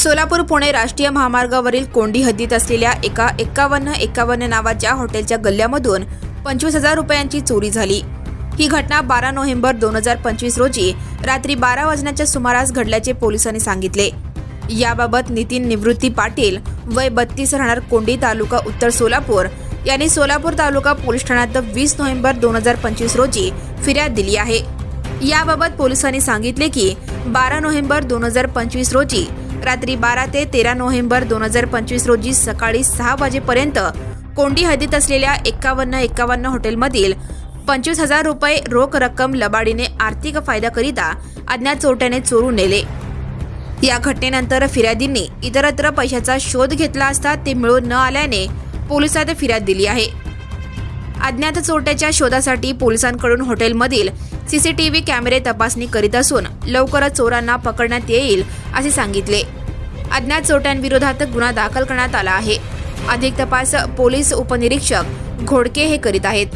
सोलापूर पुणे राष्ट्रीय महामार्गावरील कोंडी हद्दीत असलेल्या एका एक्कावन्न एक्कावन्न नावाच्या हॉटेलच्या गल्ल्यामधून पंचवीस हजार रुपयांची चोरी झाली. ही घटना बारा नोव्हेंबर दोन हजार पंचवीस रोजी रात्री बारा वाजण्याच्या सुमारास घडल्याचे पोलिसांनी सांगितले. याबाबत नितीन निवृत्ती पाटील वय बत्तीस राहणार कोंडी तालुका उत्तर सोलापूर यांनी सोलापूर तालुका पोलीस ठाण्यात वीस नोव्हेंबर दोन हजार पंचवीस रोजी फिर्याद दिली आहे. याबाबत पोलिसांनी सांगितले की बारा नोव्हेंबर दोन हजार पंचवीस रोजी रात्री बारा ते तेरा नोव्हेंबर दोन हजार पंचवीस रोजी सकाळी सहा वाजेपर्यंत कोंडी हद्दीत असलेल्या एक्कावन्न एक्कावन्न हॉटेलमधील पंचवीस हजार रुपये रोख रक्कम लबाडीने आर्थिक फायद्याकरिता अज्ञात चोरट्याने चोरून नेले. या घटनेनंतर फिर्यादींनी इतरत्र पैशाचा शोध घेतला असता ते मिळून न आल्याने पोलिसात फिर्याद दिली आहे. अज्ञात चोरट्याच्या शोधासाठी पोलिसांकडून हॉटेलमधील सीसीटीव्ही कॅमेरे तपासणी करीत असून लवकरच चोरांना पकडण्यात येईल असे सांगितले. अज्ञात चोरट्यांविरोधात गुन्हा दाखल करण्यात आला आहे. अधिक तपास पोलीस उपनिरीक्षक घोडके हे करीत आहेत.